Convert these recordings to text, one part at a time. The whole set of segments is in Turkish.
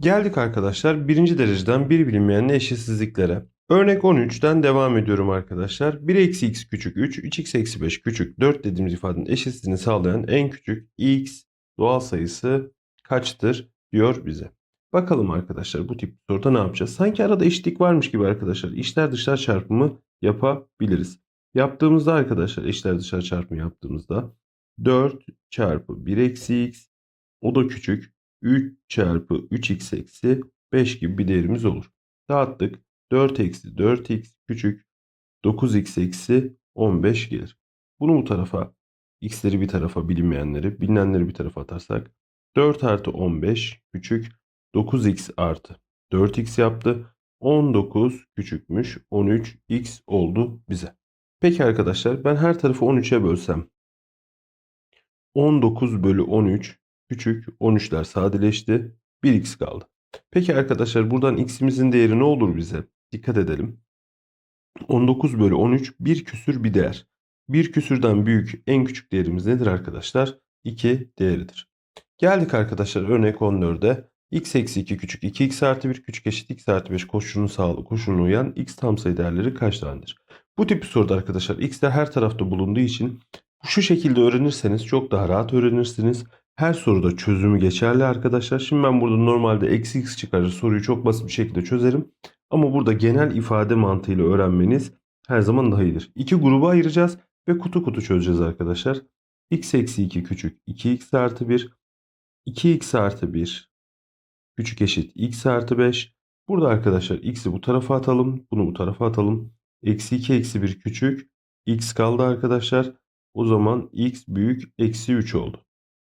Geldik arkadaşlar birinci dereceden bir bilinmeyenli eşitsizliklere. Örnek 13'ten devam ediyorum arkadaşlar. 1 eksi x küçük 3, 3x eksi 5 küçük 4 dediğimiz ifadenin eşitsizliğini sağlayan en küçük x doğal sayısı kaçtır diyor bize. Bakalım arkadaşlar bu tip soruda ne yapacağız? Sanki arada eşitlik varmış gibi arkadaşlar içler dışlar çarpımı yapabiliriz. Yaptığımızda arkadaşlar eşler dışlar çarpımı yaptığımızda 4 çarpı 1 eksi x o da küçük 3 çarpı 3x eksi 5 gibi bir değerimiz olur. Dağıttık. 4 eksi 4x küçük 9x eksi 15 gelir. Bunu bu tarafa x'leri bir tarafa bilinmeyenleri bilinenleri bir tarafa atarsak 4 artı 15 küçük 9x artı 4x yaptı. 19 küçükmüş 13x oldu bize. Peki arkadaşlar ben her tarafı 13'e bölsem 19 bölü 13 küçük 13'ler sadeleşti. 1x kaldı. Peki arkadaşlar buradan x'imizin değeri ne olur bize? Dikkat edelim. 19 bölü 13 bir küsür bir değer. Bir küsürden büyük en küçük değerimiz nedir arkadaşlar? 2 değeridir. Geldik arkadaşlar örnek 14'e. x eksi 2 küçük 2x artı 1 küçük eşit x artı 5 koşulunu sağlı koşuluna uyan x tam sayı değerleri kaç tanedir? Bu tip bir soruda arkadaşlar x'ler her tarafta bulunduğu için şu şekilde öğrenirseniz çok daha rahat öğrenirsiniz. Her soruda çözümü geçerli arkadaşlar. Şimdi ben burada normalde eksi x çıkarır soruyu çok basit bir şekilde çözerim. Ama burada genel ifade mantığıyla öğrenmeniz her zaman daha iyidir. İki gruba ayıracağız ve kutu kutu çözeceğiz arkadaşlar. x eksi 2 küçük 2x artı 1 2x artı 1 küçük eşit x artı 5. Burada arkadaşlar x'i bu tarafa atalım. Bunu bu tarafa atalım. Eksi 2 eksi 1 küçük x kaldı arkadaşlar. O zaman x büyük eksi 3 oldu.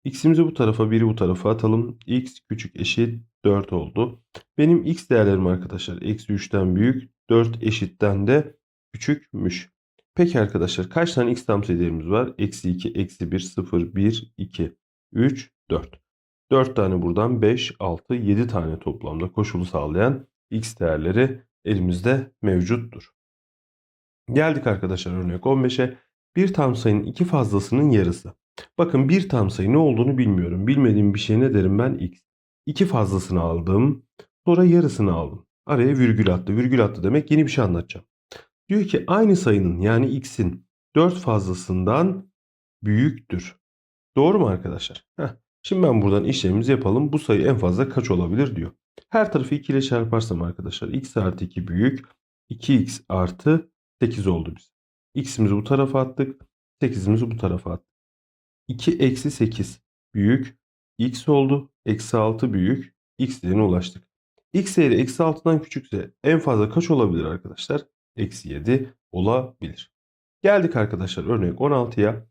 X'imizi bu tarafa 1'i bu tarafa atalım. X küçük eşit 4 oldu. Benim x değerlerim arkadaşlar eksi 3'ten büyük 4 eşitten de küçükmüş. Peki arkadaşlar kaç tane x tam sayı değerimiz var? Eksi 2, eksi 1, 0, 1, 2, 3, 4. 4 tane buradan 5, 6, 7 tane toplamda koşulu sağlayan x değerleri elimizde mevcuttur. Geldik arkadaşlar örnek 15'e. Bir tam sayının iki fazlasının yarısı. Bakın bir tam sayı ne olduğunu bilmiyorum. Bilmediğim bir şey ne derim ben x. İki fazlasını aldım. Sonra yarısını aldım. Araya virgül attı. Virgül attı demek yeni bir şey anlatacağım. Diyor ki aynı sayının yani x'in 4 fazlasından büyüktür. Doğru mu arkadaşlar? Heh. Şimdi ben buradan işlemimizi yapalım. Bu sayı en fazla kaç olabilir diyor. Her tarafı 2 ile çarparsam arkadaşlar x artı 2 büyük 2x artı 8 oldu biz. x'imizi bu tarafa attık. 8'imizi bu tarafa attık. 2 eksi 8 büyük x oldu. Eksi 6 büyük x değerine ulaştık. x değeri eksi 6'dan küçükse en fazla kaç olabilir arkadaşlar? Eksi 7 olabilir. Geldik arkadaşlar örnek 16'ya.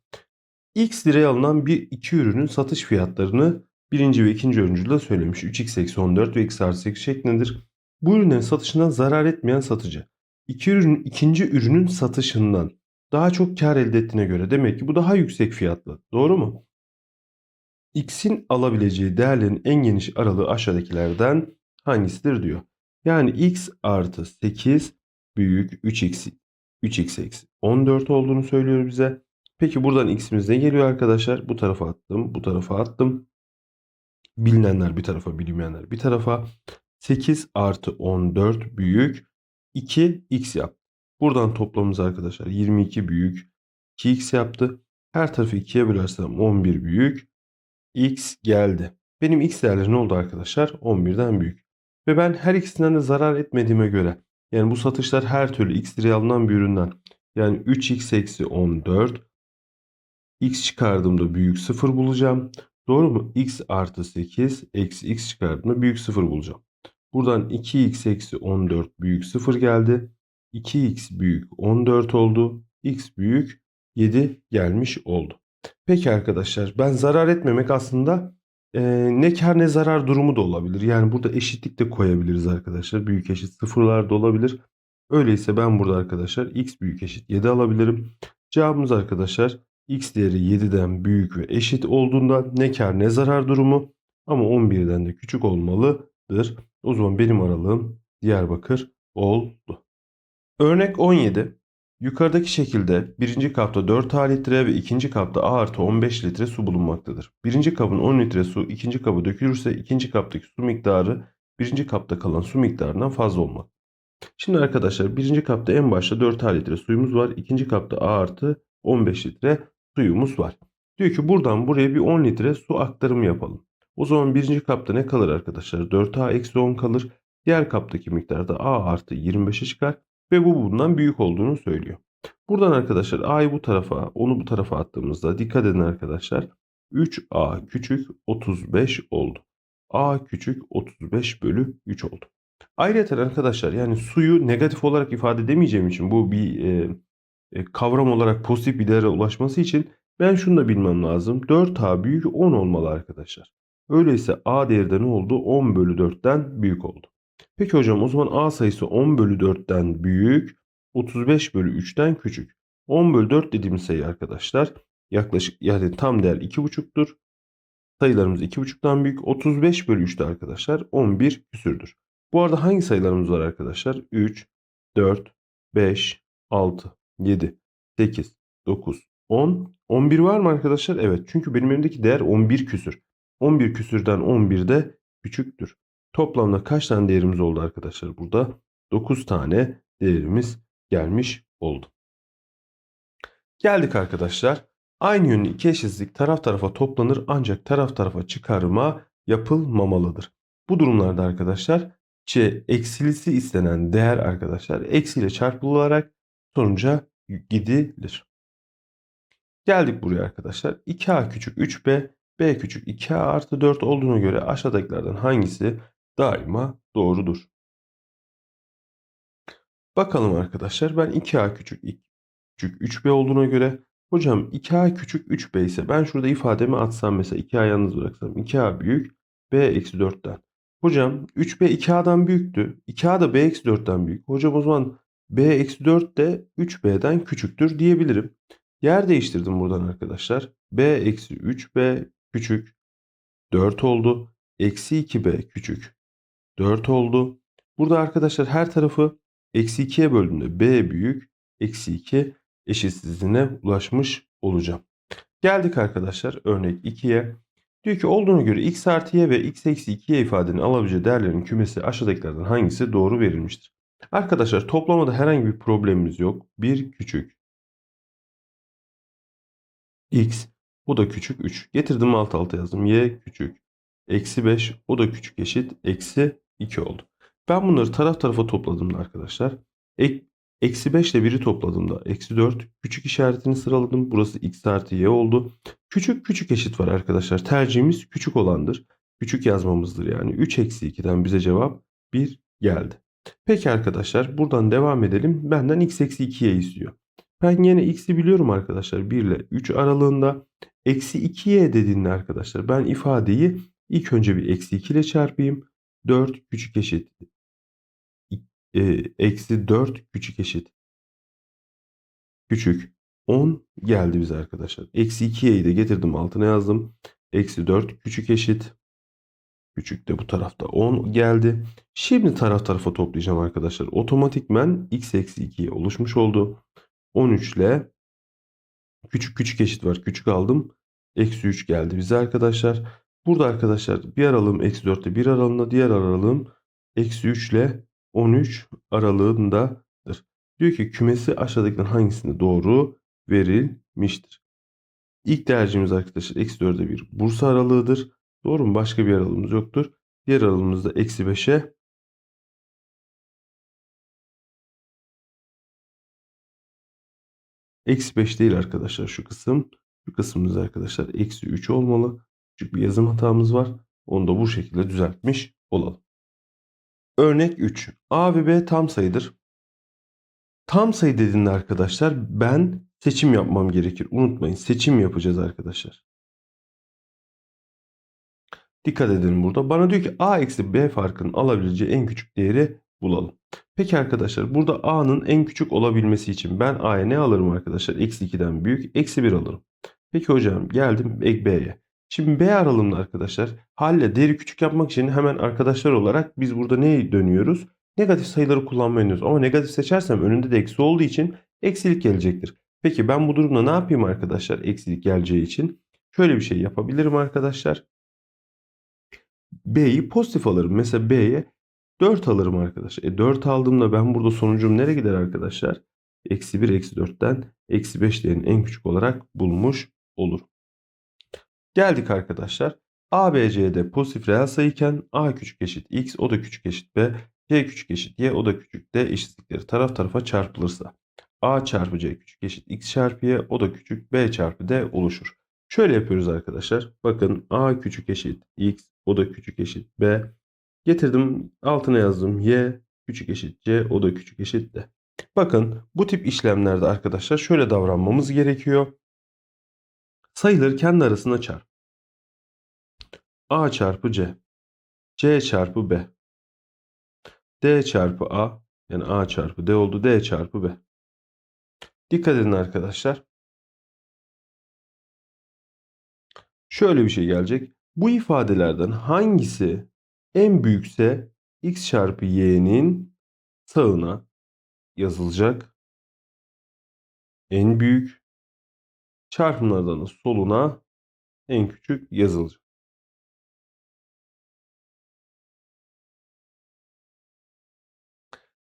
X liraya alınan bir iki ürünün satış fiyatlarını birinci ve ikinci öncülde söylemiş. 3x eksi 14 ve x artı 8 şeklindedir. Bu ürünlerin satışından zarar etmeyen satıcı. İki ürün, ikinci ürünün satışından daha çok kar elde ettiğine göre demek ki bu daha yüksek fiyatlı. Doğru mu? X'in alabileceği değerlerin en geniş aralığı aşağıdakilerden hangisidir diyor. Yani x artı 8 büyük 3x 3x eksi 14 olduğunu söylüyor bize. Peki buradan x'imiz ne geliyor arkadaşlar? Bu tarafa attım, bu tarafa attım. Bilinenler bir tarafa, bilinmeyenler bir tarafa. 8 artı 14 büyük 2x yaptı. Buradan toplamımız arkadaşlar 22 büyük 2x yaptı. Her tarafı 2'ye bölersem 11 büyük x geldi. Benim x değerleri ne oldu arkadaşlar? 11'den büyük. Ve ben her ikisinden de zarar etmediğime göre yani bu satışlar her türlü x liraya alınan bir üründen yani 3x eksi 14 x çıkardığımda büyük 0 bulacağım. Doğru mu? x artı 8 eksi x çıkardığımda büyük 0 bulacağım. Buradan 2x eksi 14 büyük 0 geldi. 2x büyük 14 oldu. x büyük 7 gelmiş oldu. Peki arkadaşlar ben zarar etmemek aslında e, ne kar ne zarar durumu da olabilir. Yani burada eşitlik de koyabiliriz arkadaşlar. Büyük eşit sıfırlar da olabilir. Öyleyse ben burada arkadaşlar x büyük eşit 7 alabilirim. Cevabımız arkadaşlar x değeri 7'den büyük ve eşit olduğunda ne kar ne zarar durumu ama 11'den de küçük olmalıdır. O zaman benim aralığım Diyarbakır oldu. Örnek 17. Yukarıdaki şekilde birinci kapta 4 A litre ve ikinci kapta A artı 15 litre su bulunmaktadır. Birinci kabın 10 litre su ikinci kaba dökülürse ikinci kaptaki su miktarı birinci kapta kalan su miktarından fazla olmak. Şimdi arkadaşlar birinci kapta en başta 4A litre suyumuz var. İkinci kapta A artı 15 litre suyumuz var. Diyor ki buradan buraya bir 10 litre su aktarımı yapalım. O zaman birinci kapta ne kalır arkadaşlar? 4A eksi 10 kalır. Diğer kaptaki miktar da A artı 25'e çıkar. Ve bu bundan büyük olduğunu söylüyor. Buradan arkadaşlar A'yı bu tarafa, onu bu tarafa attığımızda dikkat edin arkadaşlar. 3A küçük 35 oldu. A küçük 35 bölü 3 oldu. Ayrıca arkadaşlar yani suyu negatif olarak ifade edemeyeceğim için bu bir e, e, kavram olarak pozitif bir değere ulaşması için ben şunu da bilmem lazım. 4A büyük 10 olmalı arkadaşlar. Öyleyse A değeri de ne oldu? 10 bölü 4'ten büyük oldu. Peki hocam o zaman A sayısı 10 bölü 4'ten büyük, 35 bölü 3'ten küçük. 10 bölü 4 dediğimiz sayı arkadaşlar yaklaşık yani tam değer 2,5'tur. Sayılarımız 2,5'tan büyük. 35 bölü 3'te arkadaşlar 11 küsürdür. Bu arada hangi sayılarımız var arkadaşlar? 3, 4, 5, 6, 7, 8, 9, 10. 11 var mı arkadaşlar? Evet. Çünkü benim elimdeki değer 11 küsür. 11 küsürden 11 de küçüktür. Toplamda kaç tane değerimiz oldu arkadaşlar burada? 9 tane değerimiz gelmiş oldu. Geldik arkadaşlar. Aynı yönlü iki eşitsizlik taraf tarafa toplanır ancak taraf tarafa çıkarma yapılmamalıdır. Bu durumlarda arkadaşlar c eksilisi istenen değer arkadaşlar eksiyle çarpılarak sonuca gidilir. Geldik buraya arkadaşlar. 2a küçük 3b, b küçük 2a artı 4 olduğuna göre aşağıdakilerden hangisi daima doğrudur? Bakalım arkadaşlar ben 2a küçük küçük 3b olduğuna göre hocam 2a küçük 3b ise ben şurada ifademi atsam mesela 2a yalnız bıraksam 2a büyük b eksi 4'ten. Hocam 3b 2a'dan büyüktü. 2a da b eksi 4'ten büyük. Hocam o zaman b eksi 4 de 3b'den küçüktür diyebilirim. Yer değiştirdim buradan arkadaşlar. b eksi 3b küçük 4 oldu. Eksi 2b küçük 4 oldu. Burada arkadaşlar her tarafı eksi 2'ye böldüğümde b büyük eksi 2 eşitsizliğine ulaşmış olacağım. Geldik arkadaşlar örnek 2'ye. Diyor ki olduğuna göre x artı y ve x eksi 2y ifadenin alabileceği değerlerin kümesi aşağıdakilerden hangisi doğru verilmiştir? Arkadaşlar toplamada herhangi bir problemimiz yok. 1 küçük x o da küçük 3. Getirdim alt alta yazdım. y küçük eksi 5 o da küçük eşit eksi 2 oldu. Ben bunları taraf tarafa topladığımda arkadaşlar ek, eksi 5 ile 1'i topladığımda eksi 4 küçük işaretini sıraladım. Burası x artı y oldu. Küçük küçük eşit var arkadaşlar. Tercihimiz küçük olandır. Küçük yazmamızdır yani. 3 eksi 2'den bize cevap 1 geldi. Peki arkadaşlar buradan devam edelim. Benden x eksi 2y istiyor. Ben yine x'i biliyorum arkadaşlar. 1 ile 3 aralığında. Eksi 2y dediğinde arkadaşlar ben ifadeyi ilk önce bir eksi 2 ile çarpayım. 4 küçük eşit. E, eksi 4 küçük eşit. Küçük 10 geldi bize arkadaşlar. Eksi 2y'yi de getirdim altına yazdım. Eksi 4 küçük eşit. Küçük de bu tarafta 10 geldi. Şimdi taraf tarafa toplayacağım arkadaşlar. Otomatikmen x eksi 2'ye oluşmuş oldu. 13 ile küçük küçük eşit var. Küçük aldım. Eksi 3 geldi bize arkadaşlar. Burada arkadaşlar bir aralığım eksi 4 ile bir aralığında diğer aralığım eksi 3 ile 13 aralığındadır. Diyor ki kümesi aşağıdakilerin hangisinde doğru verilmiştir. İlk tercihimiz arkadaşlar eksi 4'e 1 Bursa aralığıdır. Doğru mu? Başka bir aralığımız yoktur. Diğer aralığımızda eksi 5'e Eksi 5 değil arkadaşlar şu kısım. Şu kısmımız arkadaşlar eksi 3 olmalı. Küçük bir yazım hatamız var. Onu da bu şekilde düzeltmiş olalım. Örnek 3. A ve B tam sayıdır. Tam sayı dediğinde arkadaşlar ben seçim yapmam gerekir. Unutmayın seçim yapacağız arkadaşlar. Dikkat edin burada. Bana diyor ki A eksi B farkının alabileceği en küçük değeri bulalım. Peki arkadaşlar burada A'nın en küçük olabilmesi için ben A'ya ne alırım arkadaşlar? Eksi 2'den büyük. Eksi 1 alırım. Peki hocam geldim B'ye. Şimdi B aralığında arkadaşlar halle değeri küçük yapmak için hemen arkadaşlar olarak biz burada ne dönüyoruz? Negatif sayıları kullanmayı dönüyoruz. Ama negatif seçersem önünde de eksi olduğu için eksilik gelecektir. Peki ben bu durumda ne yapayım arkadaşlar eksilik geleceği için? Şöyle bir şey yapabilirim arkadaşlar. B'yi pozitif alırım. Mesela B'ye 4 alırım arkadaşlar. E 4 aldığımda ben burada sonucum nereye gider arkadaşlar? Eksi 1, eksi 4'ten eksi 5 değerini en küçük olarak bulmuş olur. Geldik arkadaşlar. A, B, C'de pozitif reel sayıyken A küçük eşit X, o da küçük eşit B, C küçük eşit Y, o da küçük D eşitlikleri taraf tarafa çarpılırsa A çarpı C küçük eşit X çarpı Y, o da küçük B çarpı D oluşur. Şöyle yapıyoruz arkadaşlar. Bakın A küçük eşit X, o da küçük eşit B. Getirdim altına yazdım Y küçük eşit C, o da küçük eşit D. Bakın bu tip işlemlerde arkadaşlar şöyle davranmamız gerekiyor. Sayıları kendi arasında çarp. A çarpı C. C çarpı B. D çarpı A. Yani A çarpı D oldu. D çarpı B. Dikkat edin arkadaşlar. Şöyle bir şey gelecek. Bu ifadelerden hangisi en büyükse x çarpı y'nin sağına yazılacak. En büyük çarpımlardan da soluna en küçük yazılacak.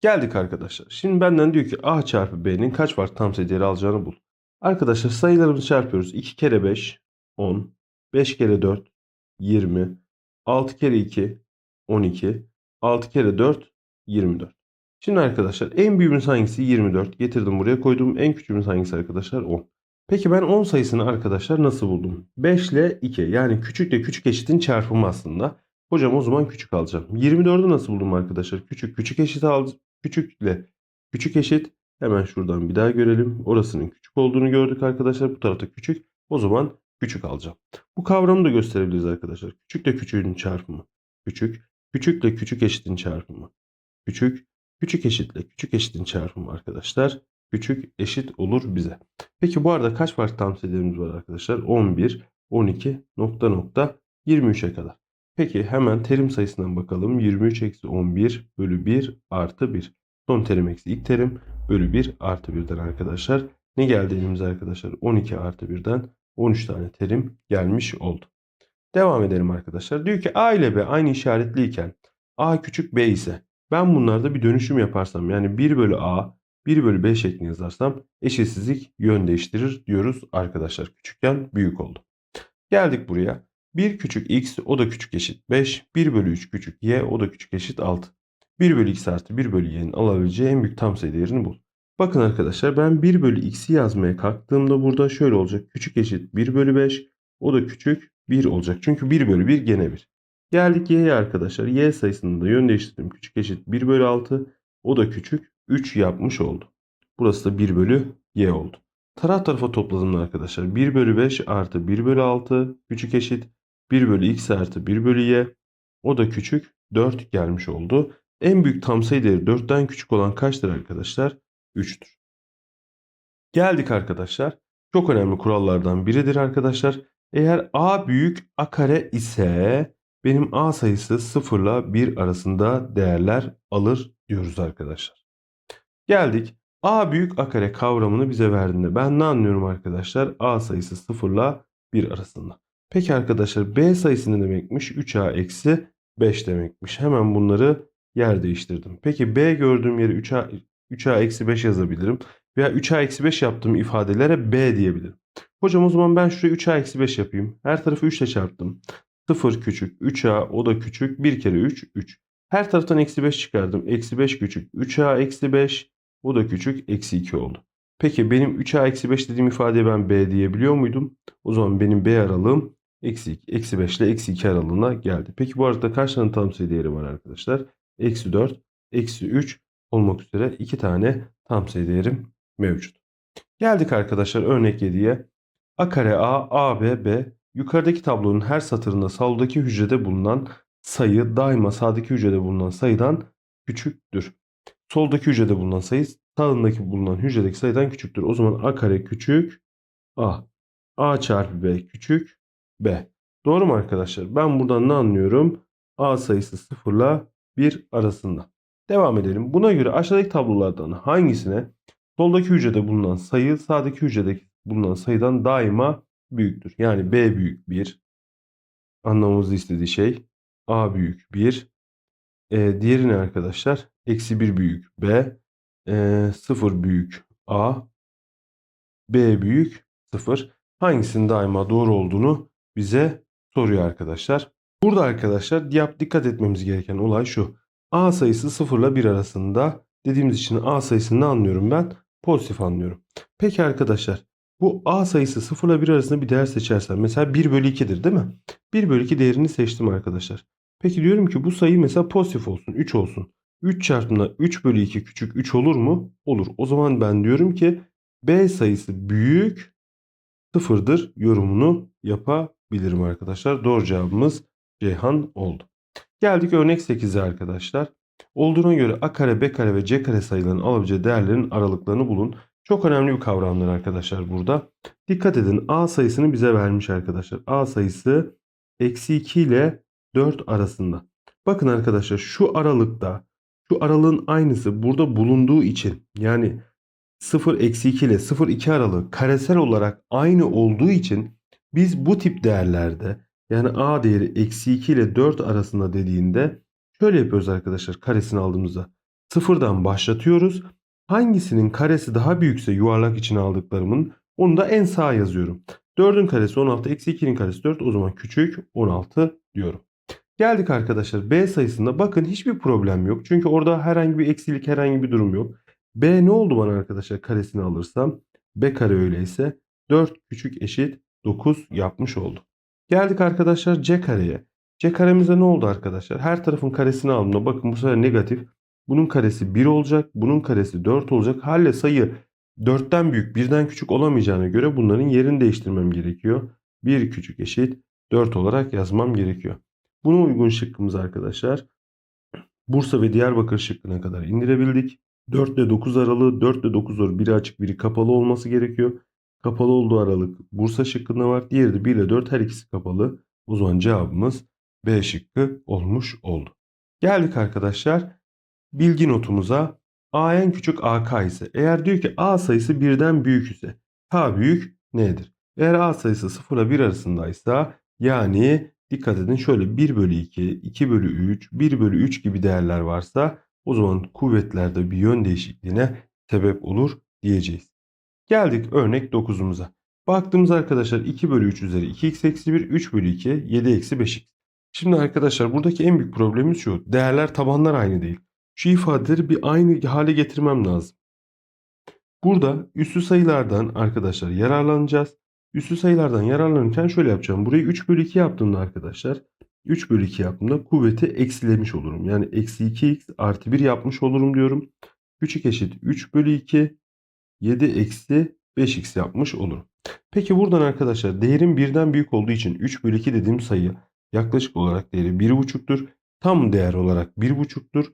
Geldik arkadaşlar. Şimdi benden diyor ki a çarpı b'nin kaç farklı tam sayı alacağını bul. Arkadaşlar sayılarımızı çarpıyoruz. 2 kere 5 10. 5 kere 4 20. 6 kere 2 12. 6 kere 4 24. Şimdi arkadaşlar en büyüğümüz hangisi? 24. Getirdim buraya koydum. En küçüğümüz hangisi arkadaşlar? 10. Peki ben 10 sayısını arkadaşlar nasıl buldum? 5 ile 2 yani küçükle küçük eşitin çarpımı aslında. Hocam o zaman küçük alacağım. 24'ü nasıl buldum arkadaşlar? Küçük küçük eşit al küçükle küçük eşit. Hemen şuradan bir daha görelim. Orasının küçük olduğunu gördük arkadaşlar. Bu tarafta küçük. O zaman küçük alacağım. Bu kavramı da gösterebiliriz arkadaşlar. Küçükle küçüğün çarpımı. Küçük. Küçükle küçük eşitin çarpımı. Küçük. Küçük eşitle küçük eşitin çarpımı arkadaşlar. Küçük eşit olur bize. Peki bu arada kaç farklı tam sayılarımız var arkadaşlar? 11, 12, nokta nokta 23'e kadar. Peki hemen terim sayısından bakalım. 23 eksi 11 bölü 1 artı 1. Son terim eksi ilk terim bölü 1 artı 1'den arkadaşlar. Ne geldi elimize arkadaşlar? 12 artı 1'den 13 tane terim gelmiş oldu. Devam edelim arkadaşlar. Diyor ki A ile B aynı işaretliyken A küçük B ise ben bunlarda bir dönüşüm yaparsam yani 1 bölü A 1 bölü B şeklinde yazarsam eşitsizlik yön değiştirir diyoruz arkadaşlar. Küçükken büyük oldu. Geldik buraya. 1 küçük x o da küçük eşit 5. 1 bölü 3 küçük y o da küçük eşit 6. 1 bölü x artı 1 bölü y'nin alabileceği en büyük tam sayı değerini bul. Bakın arkadaşlar ben 1 bölü x'i yazmaya kalktığımda burada şöyle olacak. Küçük eşit 1 bölü 5 o da küçük 1 olacak. Çünkü 1 bölü 1 gene 1. Geldik y'ye arkadaşlar. y sayısını da yön değiştirdim. Küçük eşit 1 bölü 6 o da küçük 3 yapmış oldu. Burası da 1 bölü y oldu. Taraf tarafa topladım arkadaşlar. 1 bölü 5 artı 1 bölü 6 küçük eşit 1 bölü x artı 1 bölü y. O da küçük 4 gelmiş oldu. En büyük tam sayı değeri 4'ten küçük olan kaçtır arkadaşlar? 3'tür. Geldik arkadaşlar. Çok önemli kurallardan biridir arkadaşlar. Eğer a büyük a kare ise benim a sayısı 0 ile 1 arasında değerler alır diyoruz arkadaşlar. Geldik. a büyük a kare kavramını bize verdiğinde ben ne anlıyorum arkadaşlar? a sayısı 0 ile 1 arasında. Peki arkadaşlar b sayısı ne demekmiş? 3a eksi 5 demekmiş. Hemen bunları yer değiştirdim. Peki b gördüğüm yere 3a, 3a eksi 5 yazabilirim. Veya 3a eksi 5 yaptığım ifadelere b diyebilirim. Hocam o zaman ben şuraya 3a eksi 5 yapayım. Her tarafı 3 ile çarptım. 0 küçük 3a o da küçük 1 kere 3 3. Her taraftan eksi 5 çıkardım. Eksi 5 küçük 3a eksi 5 o da küçük eksi 2 oldu. Peki benim 3a eksi 5 dediğim ifadeye ben b diyebiliyor muydum? O zaman benim b aralığım eksi 2, eksi 5 ile eksi 2 aralığına geldi. Peki bu arada kaç tane tam sayı değeri var arkadaşlar? Eksi 4, eksi 3 olmak üzere 2 tane tam sayı değerim mevcut. Geldik arkadaşlar örnek 7'ye. A kare A, A, B, B. Yukarıdaki tablonun her satırında soldaki hücrede bulunan sayı daima sağdaki hücrede bulunan sayıdan küçüktür. Soldaki hücrede bulunan sayı sağındaki bulunan hücredeki sayıdan küçüktür. O zaman A kare küçük A. A çarpı B küçük B. Doğru mu arkadaşlar? Ben buradan ne anlıyorum? A sayısı 0 ile 1 arasında. Devam edelim. Buna göre aşağıdaki tablolardan hangisine soldaki hücrede bulunan sayı sağdaki hücredeki bulunan sayıdan daima büyüktür? Yani B büyük 1 anlamamızı istediği şey. A büyük 1. E, diğeri ne arkadaşlar? Eksi 1 büyük B. E, 0 büyük A. B büyük 0. Hangisinin daima doğru olduğunu bize soruyor arkadaşlar. Burada arkadaşlar dikkat etmemiz gereken olay şu. A sayısı 0 ile 1 arasında dediğimiz için A sayısını ne anlıyorum ben? Pozitif anlıyorum. Peki arkadaşlar bu A sayısı 0 ile 1 arasında bir değer seçersem mesela 1 bölü 2'dir değil mi? 1 bölü 2 değerini seçtim arkadaşlar. Peki diyorum ki bu sayı mesela pozitif olsun 3 olsun. 3 çarpımda 3 bölü 2 küçük 3 olur mu? Olur. O zaman ben diyorum ki B sayısı büyük sıfırdır yorumunu yapabilirim arkadaşlar. Doğru cevabımız Ceyhan oldu. Geldik örnek 8'e arkadaşlar. Olduğuna göre a kare, b kare ve c kare sayılarının alabileceği değerlerin aralıklarını bulun. Çok önemli bir kavramlar arkadaşlar burada. Dikkat edin a sayısını bize vermiş arkadaşlar. a sayısı eksi 2 ile 4 arasında. Bakın arkadaşlar şu aralıkta şu aralığın aynısı burada bulunduğu için yani 0 eksi 2 ile 0 2 aralığı karesel olarak aynı olduğu için biz bu tip değerlerde yani a değeri eksi 2 ile 4 arasında dediğinde şöyle yapıyoruz arkadaşlar karesini aldığımızda. Sıfırdan başlatıyoruz. Hangisinin karesi daha büyükse yuvarlak için aldıklarımın onu da en sağa yazıyorum. 4'ün karesi 16 eksi 2'nin karesi 4 o zaman küçük 16 diyorum. Geldik arkadaşlar B sayısında bakın hiçbir problem yok. Çünkü orada herhangi bir eksilik herhangi bir durum yok. B ne oldu bana arkadaşlar karesini alırsam? B kare öyleyse 4 küçük eşit 9 yapmış oldu. Geldik arkadaşlar C kareye. C karemize ne oldu arkadaşlar? Her tarafın karesini aldığımda bakın bu sefer negatif. Bunun karesi 1 olacak. Bunun karesi 4 olacak. Halle sayı 4'ten büyük 1'den küçük olamayacağına göre bunların yerini değiştirmem gerekiyor. 1 küçük eşit 4 olarak yazmam gerekiyor. Buna uygun şıkkımız arkadaşlar Bursa ve Diyarbakır şıkkına kadar indirebildik. 4 ile 9 aralığı 4 ile 9 doğru biri açık biri kapalı olması gerekiyor. Kapalı olduğu aralık Bursa şıkkında var. Diğeri de 1 ile 4 her ikisi kapalı. O zaman cevabımız B şıkkı olmuş oldu. Geldik arkadaşlar bilgi notumuza. A en küçük AK ise eğer diyor ki A sayısı birden büyük ise K büyük nedir? Eğer A sayısı 0 ile 1 arasındaysa yani dikkat edin şöyle 1 bölü 2, 2 bölü 3, 1 bölü 3 gibi değerler varsa o zaman kuvvetlerde bir yön değişikliğine sebep olur diyeceğiz. Geldik örnek 9'umuza. Baktığımız arkadaşlar 2 bölü 3 üzeri 2x eksi 1, 3 bölü 2, 7 eksi 5x. Şimdi arkadaşlar buradaki en büyük problemimiz şu. Değerler tabanlar aynı değil. Şu ifadeleri bir aynı hale getirmem lazım. Burada üssü sayılardan arkadaşlar yararlanacağız. Üssü sayılardan yararlanırken şöyle yapacağım. Burayı 3 bölü 2 yaptığımda arkadaşlar 3 bölü 2 yaptığımda kuvveti eksilemiş olurum. Yani eksi 2x artı 1 yapmış olurum diyorum. Küçük eşit 3 bölü 2 7 eksi 5x yapmış olurum. Peki buradan arkadaşlar değerin birden büyük olduğu için 3 bölü 2 dediğim sayı yaklaşık olarak değeri 1,5'tur. Tam değer olarak 1,5'tur.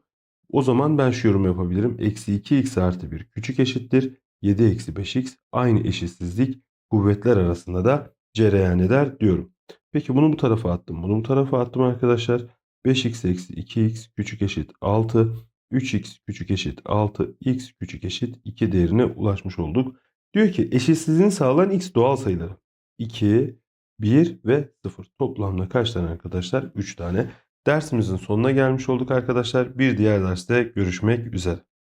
O zaman ben şu yorum yapabilirim. Eksi 2x artı 1 küçük eşittir. 7 eksi 5x aynı eşitsizlik kuvvetler arasında da cereyan eder diyorum. Peki bunu bu tarafa attım. Bunu bu tarafa attım arkadaşlar. 5x eksi 2x küçük eşit 6. 3x küçük eşit 6. x küçük eşit 2 değerine ulaşmış olduk. Diyor ki eşitsizliğini sağlayan x doğal sayıları. 2, 1 ve 0. Toplamda kaç tane arkadaşlar? 3 tane. Dersimizin sonuna gelmiş olduk arkadaşlar. Bir diğer derste görüşmek üzere.